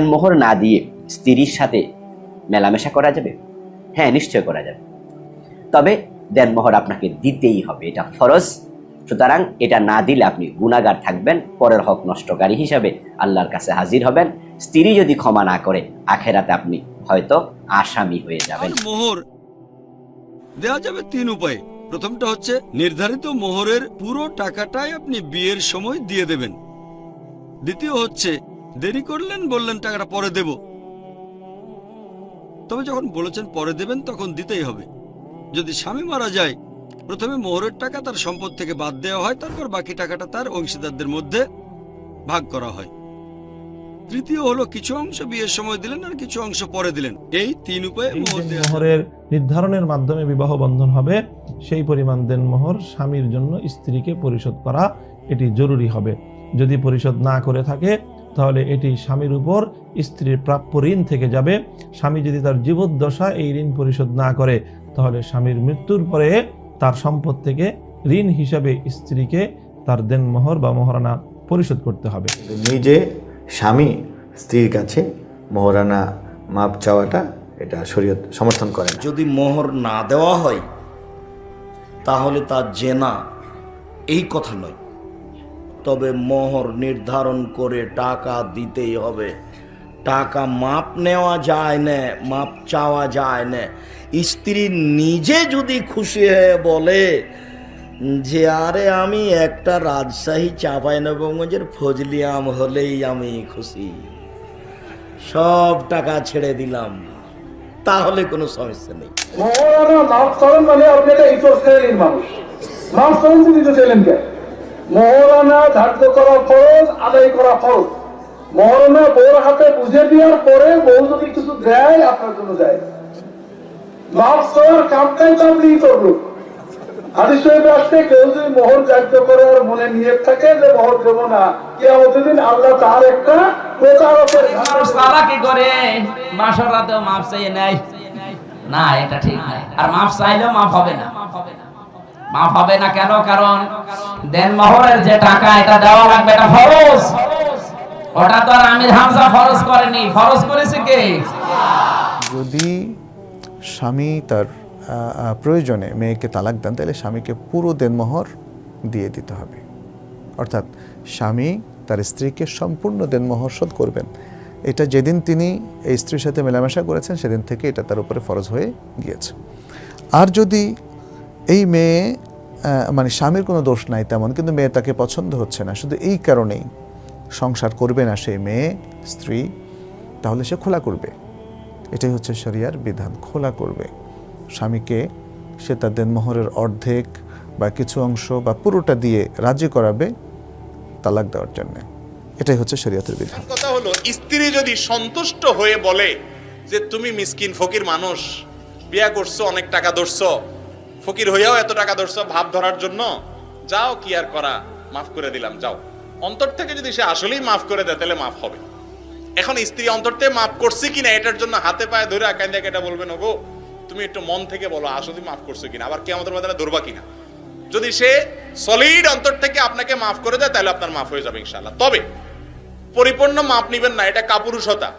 মোহর না দিয়ে স্ত্রীর সাথে মেলামেশা করা যাবে? হ্যাঁ নিশ্চয় করা যাবে। তবে দেনমোহর আপনাকে দিতেই হবে, এটা ফরজ। সুতরাং এটা না দিলে আপনি গুণাগার থাকবেন, পরের হক নষ্টকারী হিসাবে আল্লাহর কাছে হাজির হবেন। স্ত্রী যদি ক্ষমা না করে, আখেরাতে আপনি হয়তো আসামি হয়ে যাবেন। মোহর। দেওয়া যাবে তিন উপায়ে। প্রথমটা হচ্ছে, নির্ধারিত মোহরের পুরো টাকাটাই আপনি বিয়ের সময় দিয়ে দেবেন। দ্বিতীয় হচ্ছে দেরি করলেন বললেন টাকাটা পরে দেব। তবে যখন বলেছেন পরে দেবেন তখন দিতেই হবে। যদি স্বামী মারা যায় প্রথমে মোহরের টাকা তার সম্পদ থেকে বাদ দেওয়া হয় তারপর বাকি টাকাটা তার অংশীদারদের মধ্যে ভাগ করা হয়। তৃতীয় হলো কিছু অংশ বিয়ের সময় দিলেন আর কিছু অংশ পরে দিলেন। এই তিন উপায়ে মোহর। দেনমোহরের নির্ধারণের মাধ্যমে বিবাহ বন্ধন হবে সেই পরিমাণ দেন দেনমোহর স্বামীর জন্য স্ত্রীকে পরিশোধ করা এটি জরুরি হবে। যদি পরিশোধ না করে থাকে তাহলে এটি স্বামীর উপর স্ত্রীর প্রাপ্য ঋণ থেকে যাবে। স্বামী যদি তার জীবদ্দশা এই ঋণ পরিশোধ না করে তাহলে স্বামীর মৃত্যুর পরে তার সম্পদ থেকে ঋণ হিসাবে স্ত্রীকে তার দেনমোহর বা মহারানা পরিশোধ করতে হবে। নিজে স্বামী স্ত্রীর কাছে মোহরানা মাপ চাওয়াটা এটা শরীয়ত সমর্থন করে যদি মোহর না দেওয়া হয় তাহলে তা জেনা এই কথা নয়। তবে মোহর নির্ধারণ করে টাকা দিতেই হবে। টাকা মাপ নেওয়া যায় না, মাপ চাওয়া যায় না। স্ত্রী নিজে যদি খুশি হয়ে বলে, যে আরে আমি একটা রাজশাহী চাঁপাইনবাবগঞ্জের ফজলি আম হলেই আমি খুশি। সব টাকা ছেড়ে দিলাম, তাহলে কোনো সমস্যা নেই। মানে আপনি একটা মানুষ। মাফ করেন দিতে চাইলেন কে? মহারানা ধার্য করা ফরজ আদায় করা ফরজ। মহারানা বউর হাতে বুঝে দেওয়ার পরে বউ যদি কিছু দেয় আপনার জন্য দেয়। মাফ করার কামটাই তো আপনি করল হাদিস শরীফে আসছে কেউ যদি মোহর কার্য করে আর মনে নিয়ে থাকে যে মোহর দেবো না কি আমাদের আল্লাহ তার একটা প্রতারকের মানুষ কি করে? বাসর রাতেও মাপ চাইয়ে নেয়। না এটা ঠিক না আর মাপ চাইলেও মাপ হবে না মাপ হবে না। কেন? কারণ দেন মহরের যে টাকা, এটা দেওয়া লাগবে, এটা ফরজ। ওটা তো আর আমির হামজা ফরজ করেনি। ফরজ করেছে কে? যদি স্বামী তার প্রয়োজনে মেয়েকে তালাক দেন, তাহলে স্বামীকে পুরো দেনমোহর দিয়ে দিতে হবে। অর্থাৎ স্বামী তার স্ত্রীকে সম্পূর্ণ দেনমোহর শোধ করবেন। এটা যেদিন তিনি এই স্ত্রীর সাথে মেলামেশা করেছেন, সেদিন থেকে এটা তার উপরে ফরজ হয়ে গিয়েছে। আর যদি এই মেয়ে মানে স্বামীর কোনো দোষ নাই তেমন, কিন্তু মেয়ে তাকে পছন্দ হচ্ছে না। শুধু এই কারণেই সংসার করবে না সেই মেয়ে, স্ত্রী, তাহলে সে খোলা করবে। এটাই হচ্ছে শরিয়ার বিধান, খোলা করবে। স্বামীকে সে তার দেনমোহরের অর্ধেক বা কিছু অংশ বা পুরোটা দিয়ে রাজি করাবে তালাক দেওয়ার জন্য। এটাই হচ্ছে শরীয়তের বিধান। কথা হলো, স্ত্রী যদি সন্তুষ্ট হয়ে বলে যে, তুমি মিসকিন ফকির মানুষ, বিয়া করছ, অনেক টাকা ধরছো ফকির হইয়াও এত টাকা ধরছো, ভাব ধরার জন্য? যাও, কি আর করা? মাফ করে দিলাম, যাও। অন্তর থেকে যদি সে আসলেই মাফ করে দেয়, তাহলে মাফ হবে। এখন স্ত্রী অন্তর থেকে মাফ করছে কিনা, এটার জন্য হাতে পায়ে ধরে আকাইন্দা এটা বলবেন, ওগো, তুমি একটু মন থেকে বলো আসলে মাফ করছ কিনা? আবার কে আমাদের মধ্যে ধরবা কিনা? যদি সে সলিড অন্তর থেকে আপনাকে মাফ করে দেয়, তাহলে আপনার মাফ হয়ে যাবে ইনশাল্লাহ তবে, পরিপূর্ণ মাপ নিবেন না, এটা কাপুরুষতা।